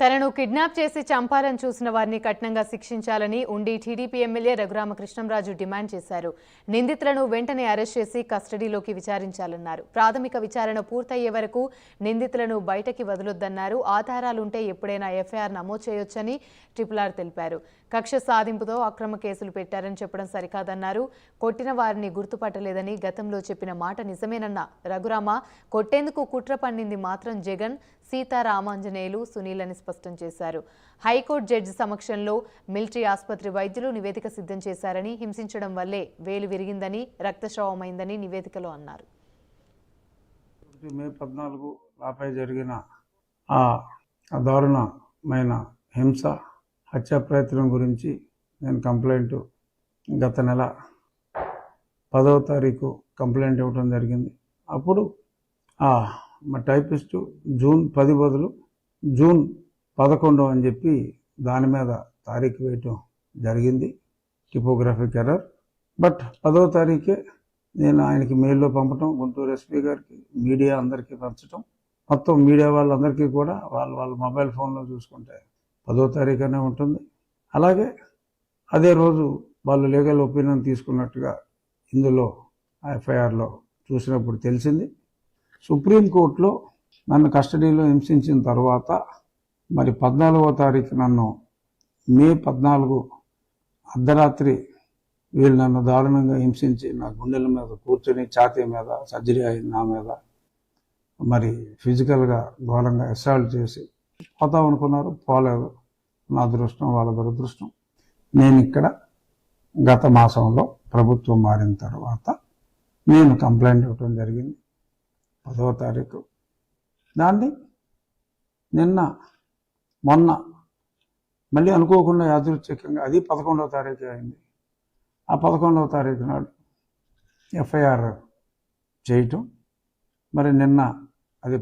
తనను కిడ్నాప్ చేసి చంపాలని చూసిన వారిని కఠినంగా శిక్షించాలని ఉండి టీడీపీ ఎమ్మెల్యే రఘురామకృష్ణంరాజు డిమాండ్ చేశారు. నిందితులను వెంటనే అరెస్ట్ చేసి కస్టడీలోకి విచారించాలన్నారు. ప్రాథమిక విచారణ పూర్తయ్యే వరకు నిందితులను బయటకి వదలొద్దన్నారు. ఆధారాలుంటే ఎప్పుడైనా ఎఫ్ఐఆర్ నమోదు చేయొచ్చని ట్రిపుల్ ఆర్ తెలిపారు. కక్ష సాధింపుతో అక్రమ కేసులు పెట్టారని చెప్పడం సరికాదన్నారు. కొట్టిన వారిని గుర్తుపట్టలేదని గతంలో చెప్పిన మాట నిజమేనన్న రఘురామ కొట్టేందుకు కుట్ర పండింది మాత్రం జగన్ సీతారామాంజనేయులు సునీల్ అని స్పష్టం చేశారు. హైకోర్టు జడ్జి సమక్షంలో మిలిటరీ ఆసుపత్రి వైద్యులు నివేదిక సిద్ధం చేశారని హింసించడం వల్లే వేలు విరిగిందని రక్తస్రావమైందని నివేదికలో అన్నారు. మే పద్నాలుగు లాపై జరిగిన ఆ దారుణమైన హింస హత్యా ప్రయత్నం గురించి నేను కంప్లైంట్ గత నెల పదవ తారీఖు కంప్లైంట్ ఇవ్వడం జరిగింది. అప్పుడు ఆ మా టైపిస్టు జూన్ పది బదులు జూన్ పదకొండు అని చెప్పి దాని మీద తారీఖు వేయటం జరిగింది. టిపోగ్రాఫిక్ ఎర్రర్. బట్ పదవ తారీఖే నేను ఆయనకి మెయిల్లో పంపటం గుంటూరు ఎస్పీ గారికి మీడియా అందరికీ పంచటం. మొత్తం మీడియా వాళ్ళందరికీ కూడా వాళ్ళ వాళ్ళ మొబైల్ ఫోన్లో చూసుకుంటే పదో తారీఖునే ఉంటుంది. అలాగే అదే రోజు వాళ్ళు లీగల్ ఒపీనియన్ తీసుకున్నట్టుగా ఇందులో ఎఫ్ఐఆర్లో చూసినప్పుడు తెలిసింది. సుప్రీంకోర్టులో నన్ను కస్టడీలో హింసించిన తర్వాత మరి పద్నాలుగో తారీఖు నన్ను మే పద్నాలుగు అర్ధరాత్రి వీళ్ళు నన్ను దారుణంగా హింసించి నా గుండెల మీద కూర్చొని ఛాతీ మీద సర్జరీ అయింది నా మీద మరి ఫిజికల్గా ఘోరంగా అసాల్ట్ చేసి పోతాం అనుకున్నారు. పోలేదు. నా అదృష్టం వాళ్ళ దురదృష్టం. నేను ఇక్కడ గత మాసంలో ప్రభుత్వం మారిన తర్వాత నేను కంప్లైంట్ ఇవ్వటం జరిగింది. పదవ తారీఖు. దాన్ని నిన్న మొన్న మళ్ళీ అనుకోకుండా యాదృచ్ఛికంగా అది పదకొండవ తారీఖు అయింది. ఆ పదకొండవ తారీఖు నాడు ఎఫ్ఐఆర్ చేయటం. మరి నిన్న అది